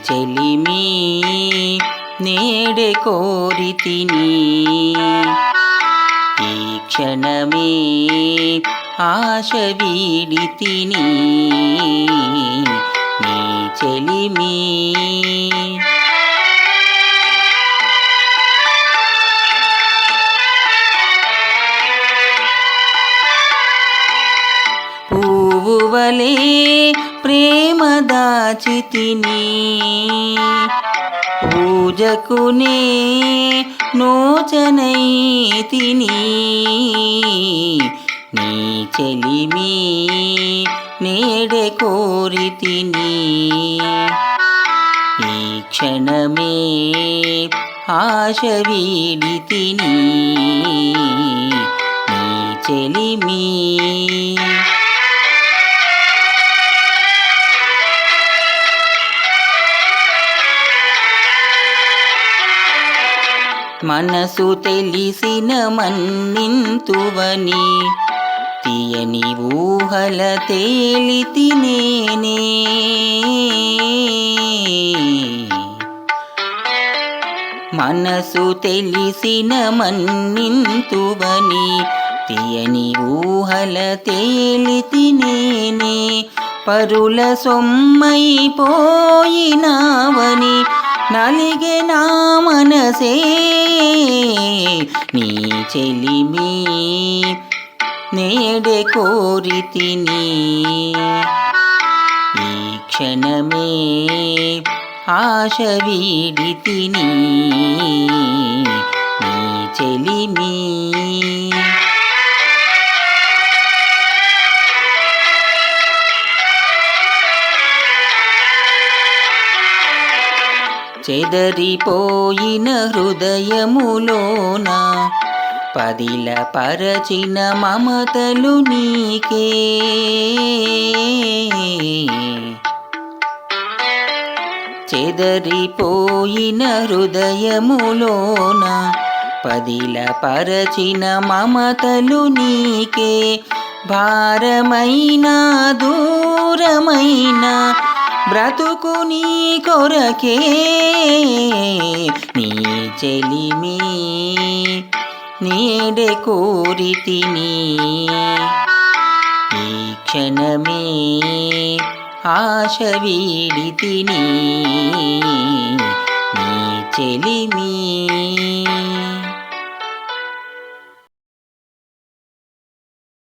చెలిమి నేడే కోరి తిని. ఈ క్షణమే ఆశ వీడి తిని. నీ చెలిమి. పువ్వువలే దాచితిని పూజకునే నోచనై తిని నీ చెలిమి నేడే కోరి తిని ఈ క్షణమే ఆశ మనసు తెలిసిన మన్నింతువని తీయని ఊహల తేలితి నేనే మనసు తెలిసిన మన్నింతువని తీయని ఊహల తేలితి నేనే పరుల సొమ్మైపోయినావని నలిగే నా మనసే నీ చెలిమి నేడే కోరి తిని ఈ క్షణమే ఆశ వీడి తిని నీ చెలిమి చెదరిపోయిన హృదయములోన పదిల పరచిన మమతలు నీకే. చెదరిపోయిన హృదయములోన పదిల పరచిన మమతలు నీకే. భారమైన దూరమైన బ్రతుకు నీ కొరకే నీ చెలిమి నీడే కోరి తిని ఈ క్షణమే ఆశ వీడి నీ. చెలిమీ